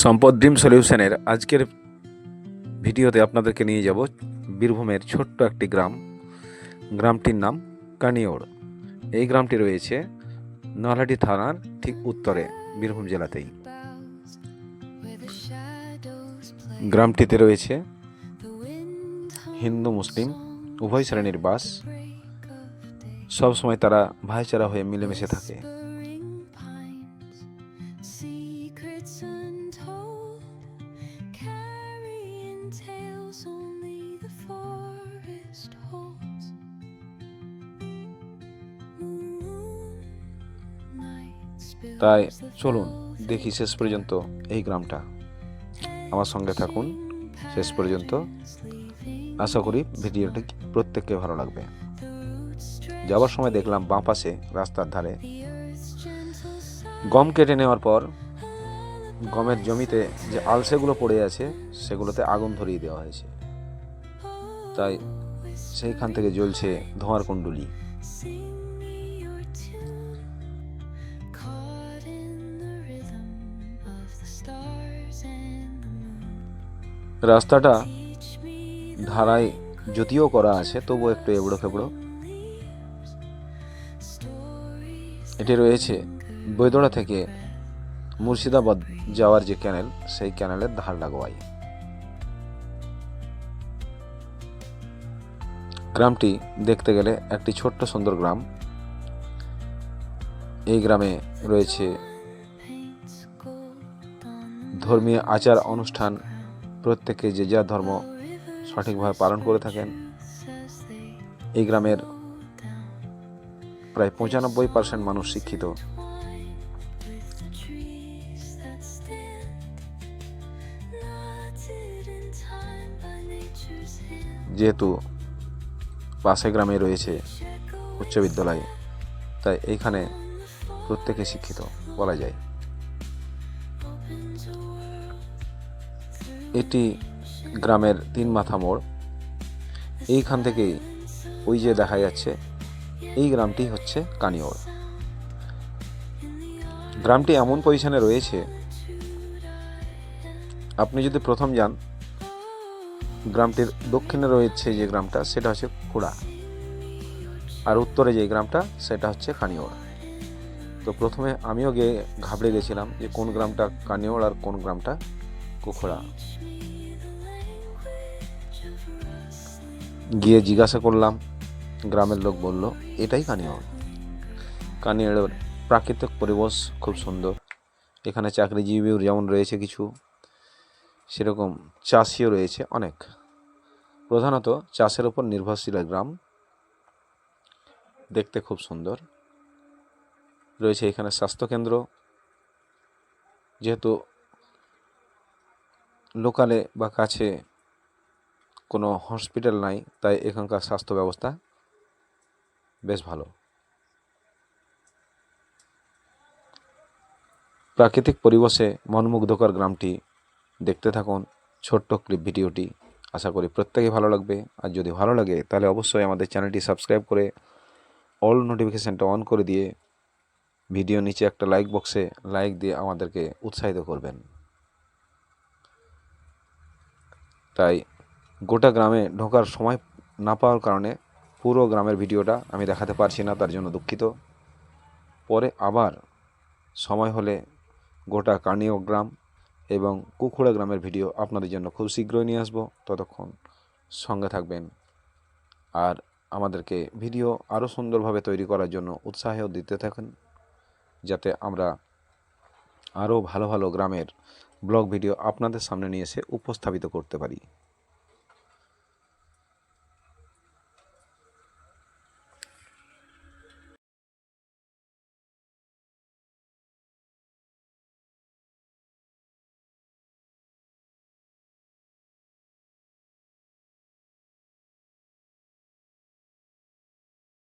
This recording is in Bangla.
সম্পদ ড্রিম সলিউশনের আজকের ভিডিওতে আপনাদেরকে নিয়ে যাব বীরভূমের ছোট্ট একটি গ্রাম। গ্রামটির নাম কানিওড়। এই গ্রামটি রয়েছে নলহাটি থানার ঠিক উত্তরে, বীরভূম জেলাতেই। গ্রামটিতে রয়েছে হিন্দু, মুসলিম, উভয় শ্রেণির বাস। সব সময় তারা ভাইচারা হয়ে মিলেমিশে থাকে। তাই চলুন দেখি শেষ পর্যন্ত এই গ্রামটা। আমার সঙ্গে থাকুন, শেষ পর্যন্ত। আশা করি ভিডিওটি প্রত্যেককে ভালো লাগবে। যাওয়ার সময় দেখলাম বাঁ পাশে রাস্তার ধারে। গম কেটে নেওয়ার পর গমের জমিতে যে আলসেগুলো পড়ে আছে, সেগুলোতে আগুন ধরিয়ে দেওয়া হয়েছে। তাই সেইখান থেকে জ্বলছে ধোঁয়ার কুণ্ডুলি। রাস্তাটা ধারায় যদিও করা আছে, তবুও একটু এবড়ো খেবড়ো এটি রয়েছে বৈদড়া থেকে মুর্শিদাবাদ যাওয়ার যে ক্যানেল, সেই ক্যানেলের ধার লাগোয়াই। গ্রামটি দেখতে গেলে একটি ছোট্ট সুন্দর গ্রাম। এই গ্রামে রয়েছে ধর্মীয় আচার অনুষ্ঠান প্রত্যেকে যে যার ধর্ম সঠিকভাবে পালন করে থাকেন, এই গ্রামের প্রায় পঁচানব্বই পার্সেন্ট মানুষ শিক্ষিত. যেহেতু পাশে গ্রামে রয়েছে উচ্চ বিদ্যালয়, তাই এইখানে প্রত্যেকে শিক্ষিত বলা যায় এটি গ্রামের তিন মাথা মোড়। এইখান থেকেই ওই যে দেখা যাচ্ছে, এই গ্রামটি হচ্ছে কানিওড় গ্রামটি এমন পজিশনে রয়েছে, আপনি যদি প্রথম যান, গ্রামটির দক্ষিণে রয়েছে যে গ্রামটা, সেটা হচ্ছে খুড়া। আর উত্তরে যে গ্রামটা, সেটা হচ্ছে কানিওড় তো প্রথমে আমিও গিয়ে ঘাবড়ে গেছিলাম যে কোন গ্রামটা কানিওড় আর কোন গ্রামটা কুখোড়া গিয়ে জিজ্ঞাসা করলাম, গ্রামের লোক বলল, এটাই কানিওড় কানিওড়ের প্রাকৃতিক পরিবেশ খুব সুন্দর। এখানে চাকরিজীবীও যেমন রয়েছে কিছু, সেরকম চাষিও রয়েছে অনেক। প্রধানত চাষের উপর নির্ভরশীল গ্রাম। দেখতে খুব সুন্দর। রয়েছে এখানে স্বাস্থ্যকেন্দ্র। যেহেতু লোকালে বা কাছে কোনো হসপিটাল নাই, তাই এখানকার স্বাস্থ্য ব্যবস্থা বেশ ভালো। প্রাকৃতিক পরিবেশে মনমুগ্ধকর গ্রামটি দেখতে থাকুন। ছোট্ট ক্লিপ ভিডিওটি আশা করি প্রত্যেকেই ভালো লাগবে। আর যদি ভালো লাগে, তাহলে অবশ্যই আমাদের চ্যানেলটি সাবস্ক্রাইব করে অল নোটিফিকেশানটা অন করে দিয়ে ভিডিও নিচে একটা লাইক বক্সে লাইক দিয়ে আমাদেরকে উৎসাহিত করবেন। তাই গোটা গ্রামে ঢোকার সময় না পাওয়ার কারণে পুরো গ্রামের ভিডিওটা আমি দেখাতে পারছি না, তার জন্য দুঃখিত। পরে আবার সময় হলে গোটা কার্নিও গ্রাম এবং কুকুড়া গ্রামের ভিডিও আপনাদের জন্য খুব শীঘ্রই নিয়ে আসব। ততক্ষণ সঙ্গে থাকবেন। আর আমাদেরকে ভিডিও আরও সুন্দরভাবে তৈরি করার জন্য উৎসাহও দিতে থাকেন, যাতে আমরা আরও ভালো ভালো গ্রামের ব্লগ ভিডিও আপনাদের সামনে নিয়ে এসে উপস্থাপিত করতে পারি।